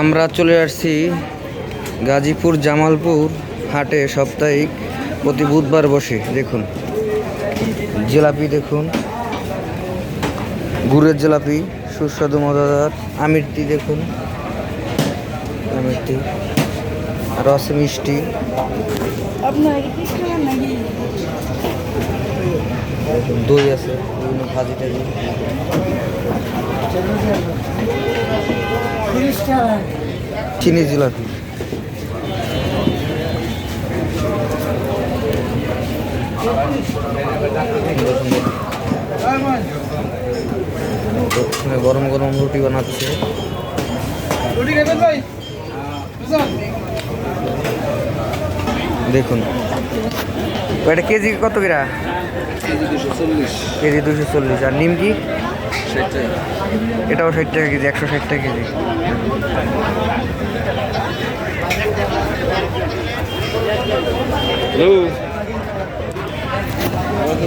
আমরা চলে আসছি গাজীপুর জামালপুর হাটে সাপ্তাহিক প্রতি বুধবার বসে, দেখুন। জিলাপি দেখুন। গুড়ের জিলাপি, সুস্বাদু, মজাদার। আমিরটি দেখুন। আমিরটি রস মিষ্টি। দই আছে, বিভিন্ন ভাজি টাজি চিনি জিলাপি গরম গরম রুটি বানাচ্ছে। দেখুন। এটা কেজি কত কিরা? কেজি দুশো চল্লিশ। আর নিমকি এটাও ষাট টাকা কেজি একশো ষাট টাকা কেজি।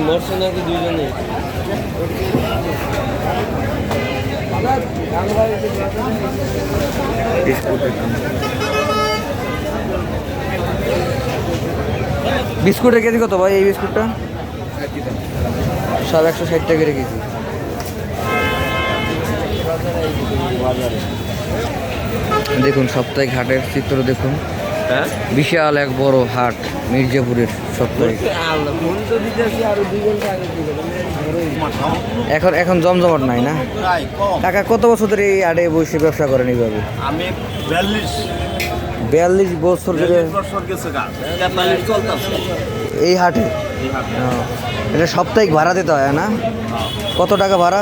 মরছে নাকি দুজনে বিস্কুট বিস্কুটের কেজি কত ভাই এই বিস্কুটটা? সব একশো ষাট টাকা কেজি। দেখুন সাপ্তাহিক হাটের চিত্র দেখুন। হ্যাঁ? বিশাল এক বড় হাট মির্জাপুরের দিবে এখন এখন জমজমাট নাই না? কাকা কত বছর ধরে এই হাটে বসে ব্যবসা করেন এইভাবে? আমি বিয়াল্লিশ। বিয়াল্লিশ বছর ধরে এই হাটে? এটা সাপ্তাহিক ভাড়া দিতে হয় না? কত টাকা ভাড়া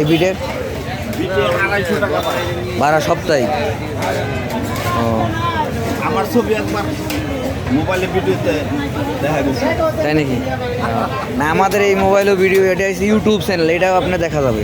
এই বিটের? ভাড়া সপ্তাহে। ও। আমার ছবি একবার মোবাইলে ভিডিওতে দেখা গেছে। তাই নাকি? না আমাদের এই মোবাইলও ভিডিও এটা ইউটিউব চ্যানেল এটাও আপনার দেখা যাবে।